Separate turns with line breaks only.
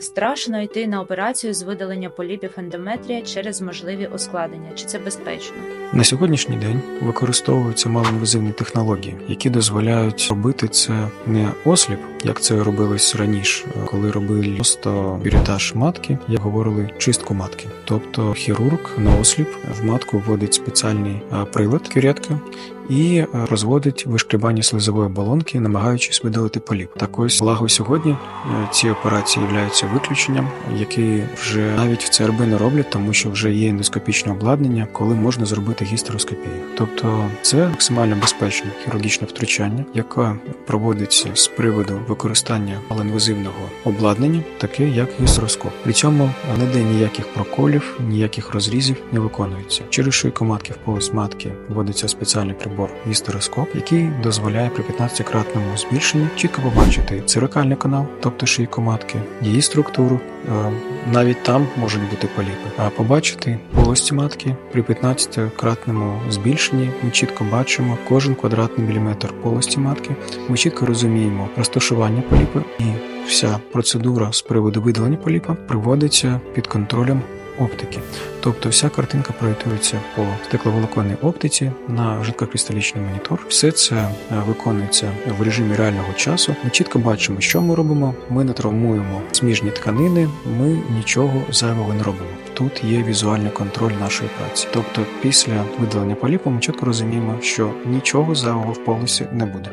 Страшно йти на операцію з видалення поліпів ендометрія через можливі ускладнення. Чи це безпечно?
На сьогоднішній день використовуються малоінвазивні технології, які дозволяють робити це не осліп, як це робилось раніше, коли робили просто бюрітаж матки, як говорили, чистку матки. Тобто хірург на осліп в матку вводить спеціальний прилад кюретка і розводить вишкрібання слизової оболонки, намагаючись видалити поліп. Так ось благо сьогодні е, ці операції являються виключенням, які вже навіть в ЦРБ не роблять, тому що вже є ендоскопічне обладнання, коли можна зробити гістероскопію. Тобто це максимально безпечне хірургічне втручання, яке проводиться з приводу використання малоінвазивного обладнання, таке як гістероскоп. При цьому ніде ніяких проколів, ніяких розрізів не виконується. Через шийку матки в полость матки вводиться спеціальний прибор гістероскоп, який дозволяє при 15-кратному збільшенні чітко побачити цервикальний канал, тобто шийку матки, її структуру. е, Навіть там можуть бути поліпи. А побачити полості матки при 15-кратному збільшенні ми чітко бачимо кожен квадратний міліметр полості матки. Ми чітко розуміємо розташування поліпи і вся процедура з приводу видалення поліпа приводиться під контролем оптики. Тобто вся картинка проєктується по стекловолоконній оптиці на жидкокристалічний монітор. Все це е, виконується в режимі реального часу. Ми чітко бачимо, що ми робимо. Ми не травмуємо сміжні тканини, ми нічого зайвого не робимо. Тут є візуальний контроль нашої праці. Тобто, після видалення поліпу ми чітко розуміємо, що нічого зайвого в полосі не буде.